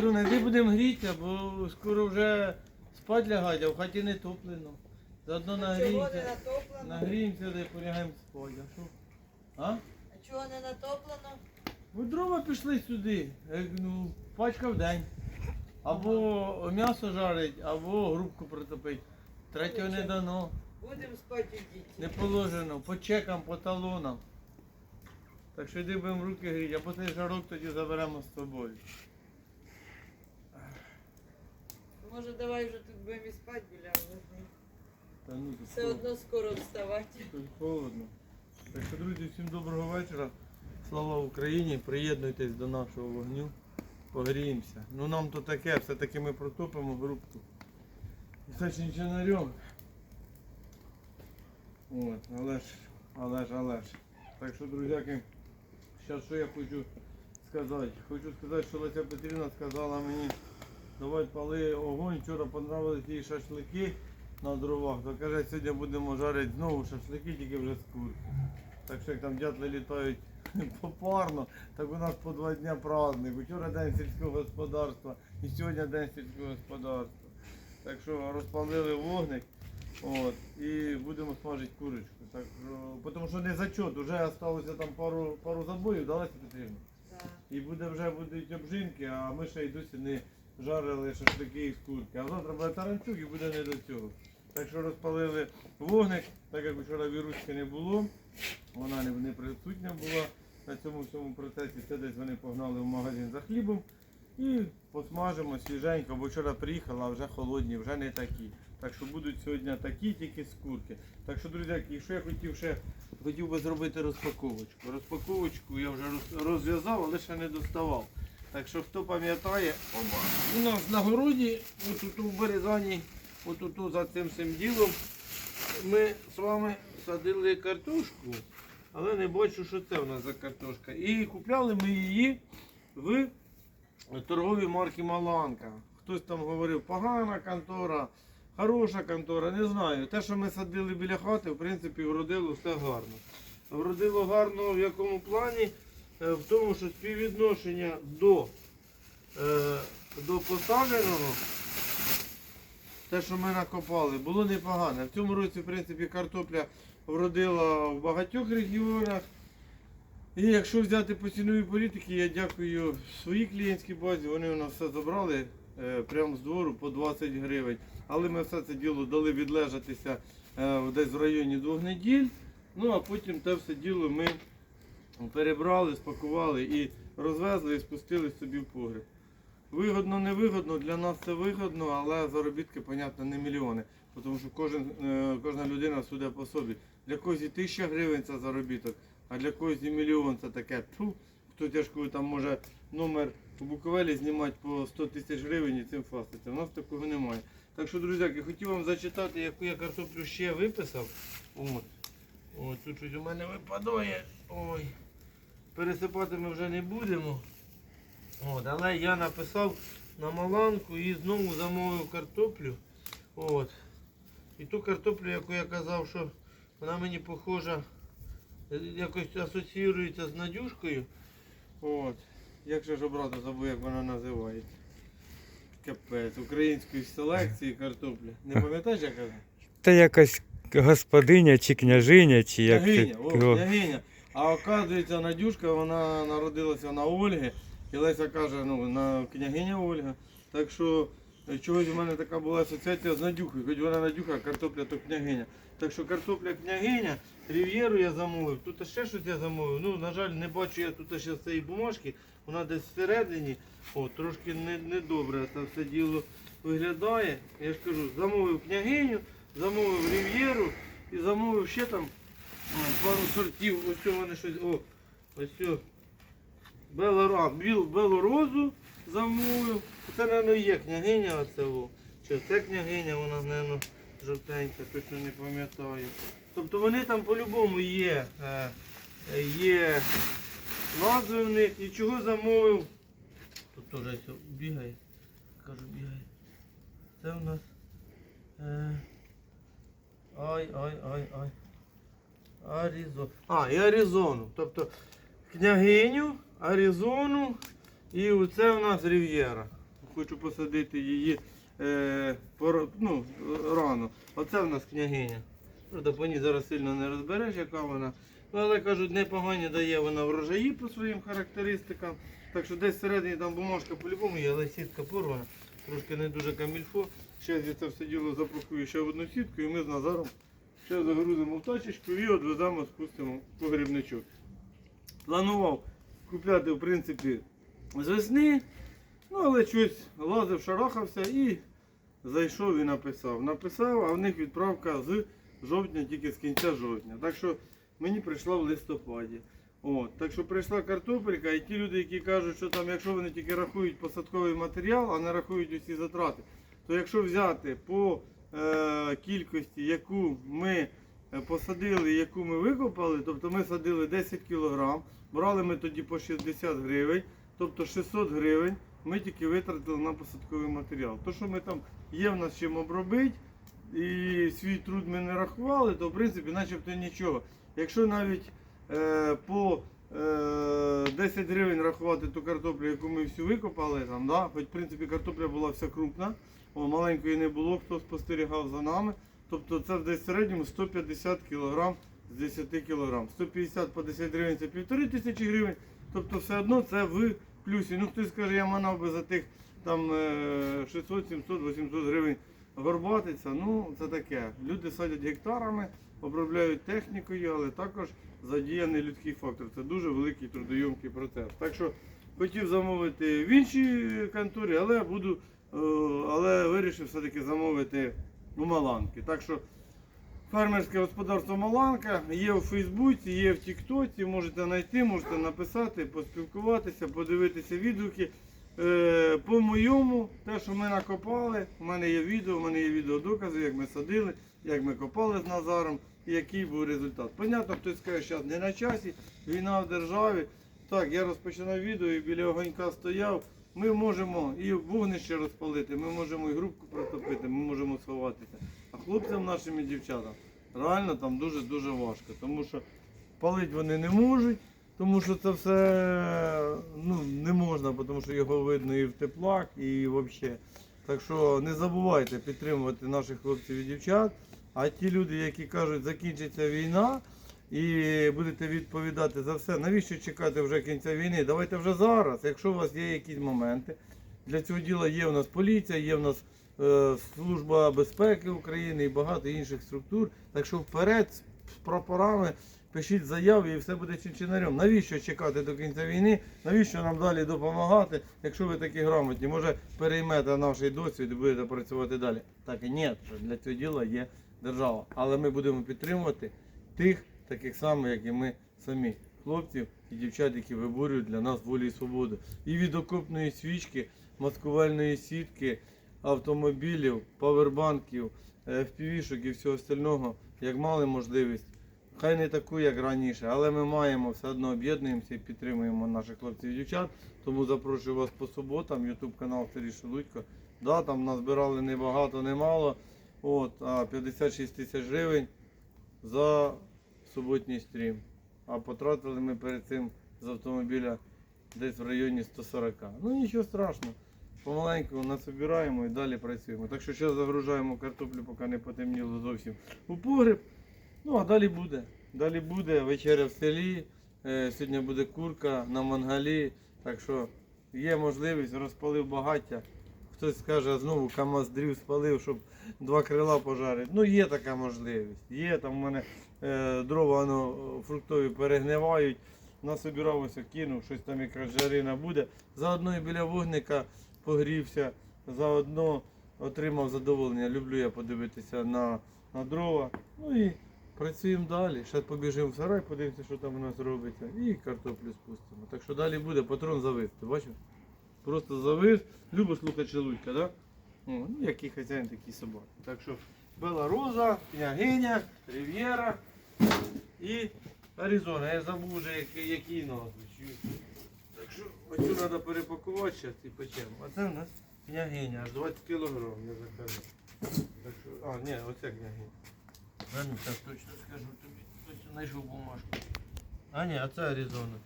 Круна, де будемо грітися, бо скоро вже спать лягати, а в хаті не топлено. Заодно нагріємося. Нагріємося, де полягаємо спать. А що? А? А чого не натоплено? Ви дрова пішли сюди. Як, ну, пачка в день. Або м'ясо жарить, або грубку притопить. Третього не дано. Будемо спати у діті. Не положено. По чекам, по талонам. Так що йди будемо руки гріти, або цей жарок тоді заберемо з собою. Може давай вже тут будемо і спати біля вогню. Та ну, тут Все холодно. одно скоро вставати. Тут холодно. Так що, друзі, всім доброго вечора. Слава Україні! Приєднуйтесь до нашого вогню. Погріємося. Ну нам то таке, все-таки ми протопимо грубку. Все ще нічого не рьом. От, але ж, але ж, але ж. Так що, друзяки, зараз що я хочу сказати. Хочу сказати, що Леся Петрівна сказала мені, давай пали огонь. Вчора понравились їй шашлики на дровах. То каже, сьогодні будемо жарити знову шашлики, тільки вже з курки. Так що як там дятли літають попарно, так у нас по два дня праздник. Вчора день сільського господарства і сьогодні день сільського господарства. Так що розпалили вогник. От, і будемо смажити курочку. Так, що, тому що не зачот, вже залишилося там пару, пару забоїв, далеко потрібно. Так. І буде вже будуть обжинки, а ми ще й досі не жарили шашлики із курки. А завтра буде таранчук і буде не до цього. Так що розпалили вогник, так як вчора віручки не було, вона не, присутня була на цьому всьому процесі. Це десь вони погнали в магазин за хлібом і посмажимо свіженько, бо вчора приїхала, а вже холодні, вже не такі. Так що будуть сьогодні такі, тільки з курки. Так що, друзі, якщо я хотів ще хотів би зробити розпаковочку. Розпаковочку я вже розв'язав, але ще не доставав. Так що хто пам'ятає, у нас на городі, отут у Березані, отут за цим всім ділом, ми з вами садили картошку, але не бачу, що це у нас за картошка. І купляли ми її в торговій марки Маланка. Хтось там говорив, погана контора, хороша контора, не знаю. Те, що ми садили біля хати, в принципі, вродило все гарно. Вродило гарно в якому плані? Е, В тому, що співвідношення до, е, до посадженого, те, що ми накопали, було непогане. В цьому році, в принципі, картопля вродила в багатьох регіонах. І якщо взяти по ціновій політики, я дякую своїй клієнтській базі. Вони у нас все забрали е, прямо з двору по 20 гривень. Але ми все це діло дали відлежатися десь в районі двох неділь. Ну а потім те все діло ми перебрали, спакували і розвезли і спустили собі в погреб. Вигодно, не вигодно, для нас це вигодно, але заробітки, понятно, не мільйони. Тому що кожен, е, кожна людина судить по собі. Для когось і тисяча гривень це заробіток, а для когось і мільйон це таке. Тьфу, хто тяжкою там може номер у Буковелі знімати по 100 тисяч гривень і цим фаститься. У нас такого немає. Так що, друзяки, хотів вам зачитати, яку я картоплю ще виписав. От. От тут у мене випадає. Ой. Пересипати ми вже не будемо. От, але я написав на маланку і знову замовив картоплю. От. І ту картоплю, яку я казав, що вона мені похожа, е, якось асоціюється з Надюшкою. От. Як же ж обрати забув, як вона називається. Капець, української селекції картоплі. Не пам'ятаєш, як вона? Та якась господиня чи княжиня, чи як Княгиня, О, княгиня. А оказується, Надюшка, вона народилася на Ольги. І Леся каже, ну, на княгиня Ольга. Так що е, чогось у мене така була асоціація з Надюхою. Хоч вона Надюха, картопля то княгиня. Так що картопля княгиня, рів'єру я замовив. Тут ще щось я замовив. Ну, на жаль, не бачу я тут ще цієї бумажки. Вона десь всередині. О, трошки не, не це все діло виглядає. Я ж кажу, замовив княгиню, замовив рів'єру і замовив ще там пару сортів, ось цього вони щось. О, ось цього. Белора, біл, белорозу замовив. Це, мабуть, є княгиня оце. О. Чи це княгиня, вона, мабуть, жовтенька, точно не пам'ятаю. Тобто вони там по-любому є. е, е, Є назви в них. І чого замовив? Тут теж бігає. Кажу, бігає. Це у нас. Е, ай, ай, ай, ай. Аризон. А, і Аризону. Тобто княгиню, Аризону і оце у нас Рів'єра. хочу посадити її е, пор- ну, рано. Оце в нас княгиня. Правда, по ній зараз сильно не розбереш, яка вона. Ну, але кажуть, непогані дає вона врожаї по своїм характеристикам. Так що десь всередині там бумажка по-любому є, але сітка порвана. Трошки не дуже камільфо. Ще я це все діло запакую ще в одну сітку і ми з Назаром ще загрузимо в тачечку і відвеземо, спустимо в погрібничок. Планував купляти, в принципі, з весни, ну але щось лазив, шарахався і зайшов і написав. Написав, а в них відправка з жовтня, тільки з кінця жовтня. Так що мені прийшла в листопаді. От, так що прийшла картопелька, і ті люди, які кажуть, що там, якщо вони тільки рахують посадковий матеріал, а не рахують усі затрати, то якщо взяти по кількості, яку ми е, посадили, яку ми викопали, тобто ми садили 10 кг, брали ми тоді по 60 гривень, тобто 600 гривень ми тільки витратили на посадковий матеріал. То, що ми там є в нас чим обробити, і свій труд ми не рахували, то в принципі начебто нічого. Якщо навіть е, по е, 10 гривень рахувати ту картоплю, яку ми всю викопали, там, да? хоч в принципі картопля була вся крупна, о, маленької не було, хто спостерігав за нами. Тобто це десь в середньому 150 кг з 10 кг. 150 по 10 гривень це півтори тисячі гривень. Тобто все одно це в плюсі. Ну хтось скаже, я манав би за тих там е, 600, 700, 800 гривень горбатиться. Ну це таке. Люди садять гектарами, обробляють технікою, але також задіяний людський фактор. Це дуже великий трудойомкий процес. Так що хотів замовити в іншій конторі, але буду, але вирішив все-таки замовити у Маланки. Так що фермерське господарство Маланка є у Фейсбуці, є в Тіктоці. Можете знайти, можете написати, поспілкуватися, подивитися відгуки. Е, По моєму, те, що ми накопали, у мене є відео, у мене є відеодокази, як ми садили, як ми копали з Назаром і який був результат. Понятно, хтось скаже, що не на часі, війна в державі. Так, я розпочинав відео і біля огонька стояв. Ми можемо і вогнище розпалити, ми можемо і грубку протопити, ми можемо сховатися. А хлопцям нашим і дівчатам реально там дуже-дуже важко, тому що палити вони не можуть, тому що це все ну, не можна, тому що його видно і в теплах, і взагалі. Так що не забувайте підтримувати наших хлопців і дівчат. А ті люди, які кажуть, закінчиться війна і будете відповідати за все, навіщо чекати вже кінця війни? Давайте вже зараз, якщо у вас є якісь моменти. Для цього діла є у нас поліція, є у нас е, Служба безпеки України і багато інших структур. Так що вперед з прапорами пишіть заяви і все буде чинчинарем. Навіщо чекати до кінця війни? Навіщо нам далі допомагати, якщо ви такі грамотні? Може переймете наш досвід і будете працювати далі? Так і ні, для цього діла є держава. Але ми будемо підтримувати тих, таких самих, як і ми самі. Хлопців і дівчат, які виборюють для нас волю і свободу. І від окопної свічки, маскувальної сітки, автомобілів, павербанків, FPV-шок і всього остального, як мали можливість. Хай не таку, як раніше, але ми маємо все одно об'єднуємося і підтримуємо наших хлопців і дівчат. Тому запрошую вас по суботам, YouTube канал Сергій Шелудько. Да, там назбирали не багато, не. От, а 56 тисяч гривень за суботній стрім. А потратили ми перед цим з автомобіля десь в районі 140. Ну нічого страшного. Помаленьку насобираємо і далі працюємо. Так що зараз загружаємо картоплю, поки не потемніло зовсім у погріб. Ну а далі буде. Далі буде вечеря в селі. Е, Сьогодні буде курка на мангалі. Так що є можливість, розпалив багаття. Хтось скаже, знову КАМАЗ дрів спалив, щоб два крила пожарити. Ну є така можливість. Є там в мене дрова воно, фруктові перегнивають. Насобирався, кинув, щось там якраз жарина буде. Заодно і біля вогника погрівся, заодно отримав задоволення. Люблю я подивитися на, на дрова. Ну і працюємо далі. Ще побіжимо в сарай, подивимося, що там у нас робиться. І картоплю спустимо. Так що далі буде патрон завис. Ти бачив? Просто завис. Любо слухати шелудька, да? Ну, який хазяїн, такий собака. Так що Бела Роза, княгиня, Рив'єра і Аризона. Я забув вже які, які назви. Так що оцю треба перепакувати зараз і печемо. А це у нас княгиня, аж 20 кілограм, я закажу. Так що, а, ні, оце княгиня. А, ну, так точно скажу тобі. Точно знайшов бумажку. А ні, а це Аризона.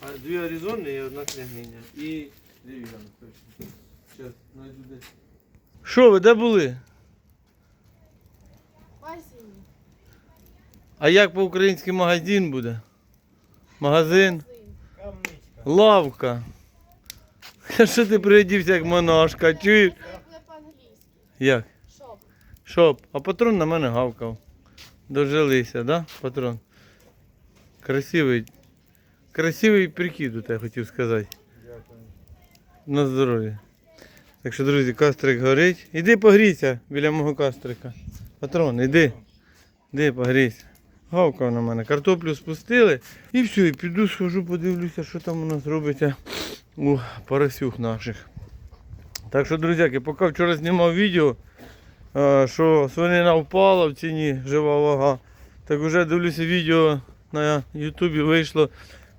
А дві Аризони і одна княгиня. І Рив'єра, точно. Щас, знайду десь. Що ви, де були? Магазин. А як по-українськи магазин буде? Магазин? Лавка. Що ти приодівся як монашка, чуєш? Як? Шоп. Шоп, а патрон на мене гавкав. Дожилися, да, патрон? Красивий. Красивий прикид у тебе хотів сказати. Дякую. На здоров'я. Так що, друзі, кастрик горить. Іди погрійся біля мого кастрика. Патрон, іди. Іди погрійся. Гавкав на мене. Картоплю спустили. І все, і піду схожу, подивлюся, що там у нас робиться у поросюх наших. Так що, друзяки, поки вчора знімав відео, що свинина впала в ціні, жива вага. Так вже дивлюся відео на Ютубі вийшло.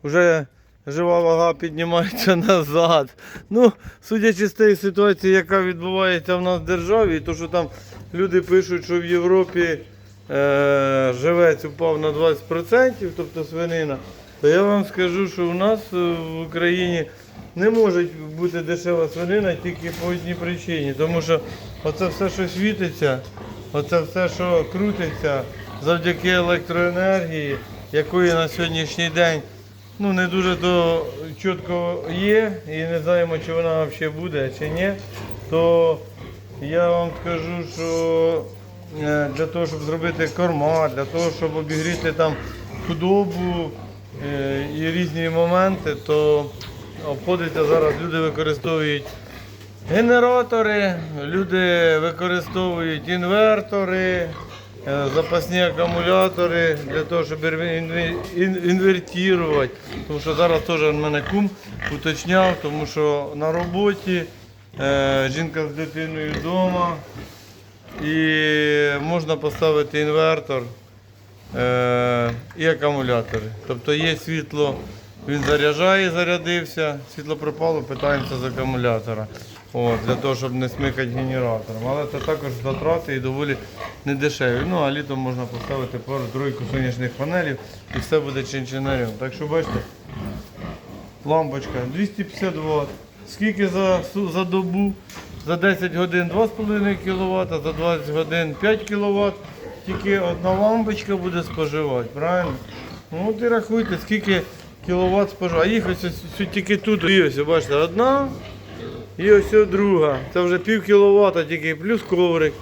Вже жива вага піднімається назад. Ну, судячи з тієї ситуації, яка відбувається в нас в державі, то що там люди пишуть, що в Європі живець упав на 20%, тобто свинина, то я вам скажу, що у нас е, в Україні не може бути дешева свинина тільки по одній причині. Тому що оце все, що світиться, оце все, що крутиться завдяки електроенергії, якої на сьогоднішній день ну, не дуже то чітко є, і не знаємо, чи вона взагалі буде, чи ні, то я вам скажу, що е, для того, щоб зробити корма, для того, щоб обігріти там худобу е, і різні моменти, то обходиться зараз, люди використовують генератори, люди використовують інвертори, е, запасні акумулятори для того, щоб інве- інвертувати. Тому що зараз теж в мене кум уточняв, тому що на роботі е, жінка з дитиною вдома і можна поставити інвертор е, і акумулятори. Тобто є світло, він заряджає, зарядився, світло пропало, питаємося з акумулятора. От, для того, щоб не смикати генератором. Але це також затрати і доволі недешеві. Ну, а літом можна поставити пару тройку сонячних панелів і все буде чинчинарем. Так що бачите, лампочка 250 Вт. Скільки за, за добу? За 10 годин 2,5 кВт, за 20 годин 5 кВт. Тільки одна лампочка буде споживати, правильно? Ну от і рахуйте, скільки кіловат споживає. А їх ось, ось, тільки тут. І ось, бачите, одна і ось ось друга. Це вже пів кіловата тільки, плюс коврик.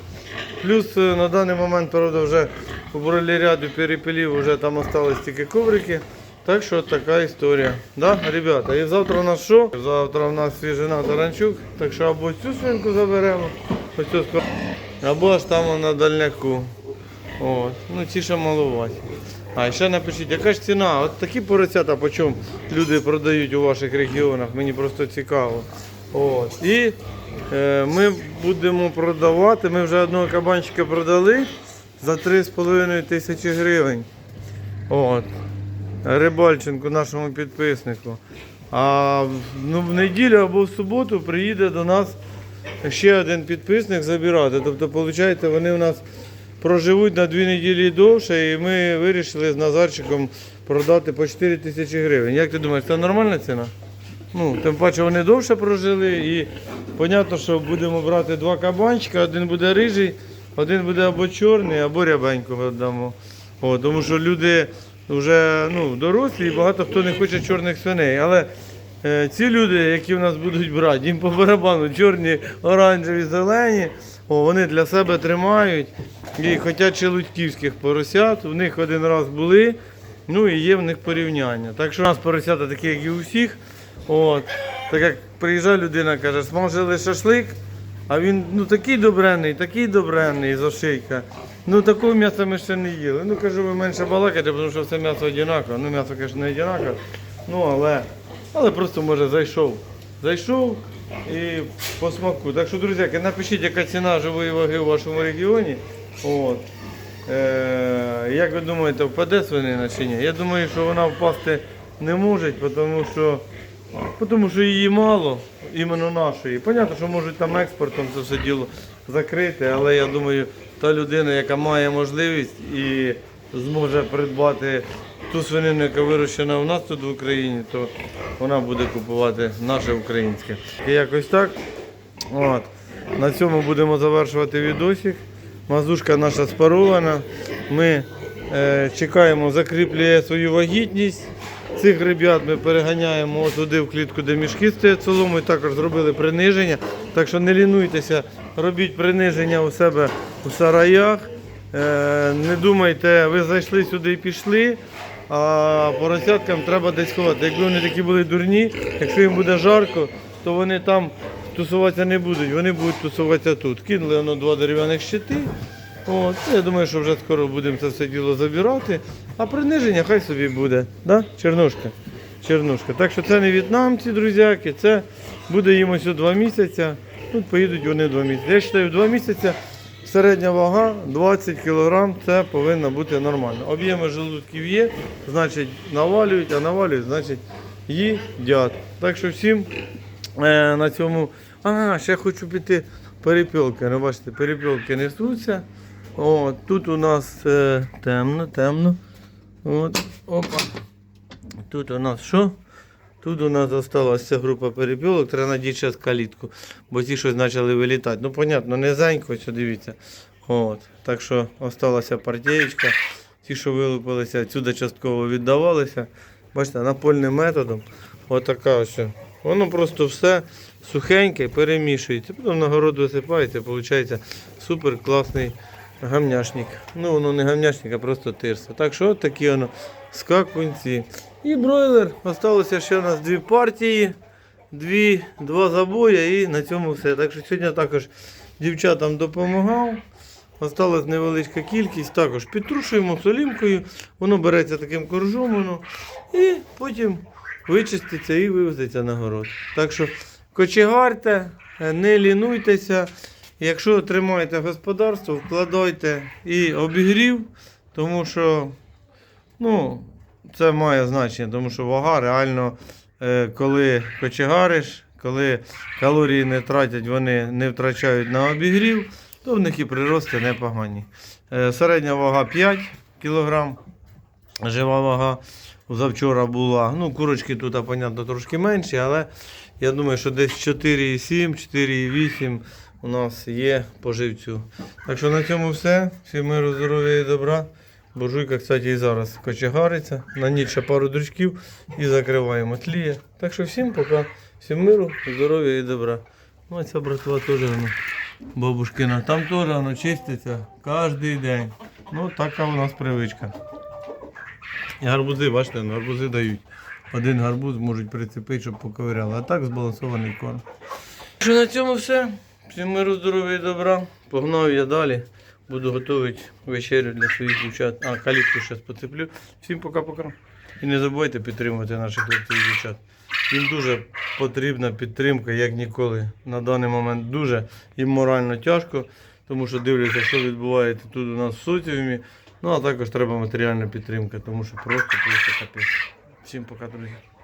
Плюс е, на даний момент, правда, вже убрали ряду перепилів, вже там остались тільки коврики. Так що така історія. Да, ребята? І завтра у нас що? Завтра у нас свіжина Таранчук. Так що або цю свинку заберемо, цю або аж там на дальняку. От. Ну ці ще малуваті. А ще напишіть, яка ж ціна? От такі поросята, по чому люди продають у ваших регіонах, мені просто цікаво. От. І е, ми будемо продавати, ми вже одного кабанчика продали за 3,5 тисячі гривень. От. Рибальченку, нашому підписнику. А ну, в неділю або в суботу приїде до нас ще один підписник забирати. Тобто, виходить, вони у нас проживуть на дві неділі довше, і ми вирішили з Назарчиком продати по 4 тисячі гривень. Як ти думаєш, це нормальна ціна? Ну, тим паче вони довше прожили і зрозуміло, що будемо брати два кабанчика, один буде рижий, один буде або чорний, або рябенького дамо. О, тому що люди вже ну, дорослі і багато хто не хоче чорних свиней. Але е, ці люди, які в нас будуть брати, їм по барабану чорні, оранжеві, зелені, о, вони для себе тримають і хочуть челудьківських поросят. У них один раз були, ну і є в них порівняння. Так що у нас поросята такі, як і у всіх. От. Так як приїжджає людина, каже, смажили шашлик, а він ну, такий добренний, такий добренний з ошейка. Ну такого м'яса ми ще не їли. Ну кажу, ви менше балакайте, тому що все м'ясо однакове. Ну м'ясо, звісно, не однакове. Ну але, але просто може зайшов. Зайшов і по смаку. Так що, друзяки, напишіть, яка ціна живої ваги у вашому регіоні. От. Е, як ви думаєте, впаде свинина чи ні? Я думаю, що вона впасти не може, тому що, тому що її мало, іменно нашої. Понятно, що можуть там експортом це все діло закрити, але я думаю, та людина, яка має можливість і зможе придбати ту свинину, яка вирощена у нас тут в Україні, то вона буде купувати наше українське. І якось так. От. На цьому будемо завершувати відосик. Мазушка наша спарована. Ми е, чекаємо, закріплює свою вагітність. Цих ребят ми переганяємо туди в клітку, де мішки стоять соломою. Також зробили приниження. Так що не лінуйтеся, робіть приниження у себе у сараях. Е, не думайте, ви зайшли сюди і пішли, а поросяткам треба десь ховати. Якби вони такі були дурні, якщо їм буде жарко, то вони там тусуватися не будуть, вони будуть тусуватися тут. Кинули воно два дерев'яних щити. От, ну, я думаю, що вже скоро будемо це все діло забирати. А приниження хай собі буде. Да? Чернушка. Чернушка. Так що це не в'єтнамці, друзяки, це буде їм ось у два місяці. Тут поїдуть вони два місяці. Я вважаю, два місяці середня вага 20 кг, це повинно бути нормально. Об'єми желудків є, значить навалюють, а навалюють, значить їдять. Так що всім е, на цьому. А, ще хочу піти перепілки. Ну, бачите, перепілки несуться. О, тут у нас е, темно, темно. От, опа. Тут у нас що? Тут у нас залишилася група перепілок, треба надіти калітку, бо ті щось почали вилітати. Ну, понятно, низенько, ось дивіться. От. Так що осталася партієчка. Ті, що вилупилися, сюди частково віддавалися. Бачите, напольним методом. Отака ось. Воно просто все сухеньке, перемішується. Потім на город висипається, виходить супер класний гамняшник. Ну, воно не гамняшник, а просто тирса. Так що от такі воно скакунці. І бройлер. Осталося ще у нас дві партії, дві, два забої і на цьому все. Так що сьогодні також дівчатам допомагав. Осталась невеличка кількість, також підтрушуємо солімкою, воно береться таким коржом, воно, і потім вичиститься і вивезеться на город. Так що кочегарте, не лінуйтеся. Якщо тримаєте господарство, вкладайте і обігрів, тому що ну, це має значення, тому що вага реально, е, коли кочегариш, коли калорії не тратять, вони не втрачають на обігрів, то в них і прирости непогані. Е, Середня вага 5 кг, жива вага завчора була. Ну, курочки тут, понятно, трошки менші, але я думаю, що десь 4,7, 4,8 у нас є по живцю. Так що на цьому все. Всім миру, здоров'я і добра. Буржуйка, кстати, і зараз кочегариться. На ніч ще пару дрючків і закриваємо тліє. Так що всім пока. Всім миру, здоров'я і добра. Ну, а ця братва теж воно, бабушкина. Там теж воно чиститься кожен день. Ну, така у нас привичка. І гарбузи, бачите, гарбузи дають. Один гарбуз можуть прицепити, щоб поковиряли. А так збалансований корм. Що на цьому все. Всім миру, здоров'я і добра. Погнав я далі. Буду готувати вечерю для своїх дівчат. А, калітку зараз поцеплю. Всім пока-пока. І не забувайте підтримувати наших хлопців і дівчат. Їм дуже потрібна підтримка, як ніколи. На даний момент дуже їм морально тяжко, тому що дивляться, що відбувається тут у нас в соціумі. Ну а також треба матеріальна підтримка, тому що просто просто капець. Всім пока, друзі.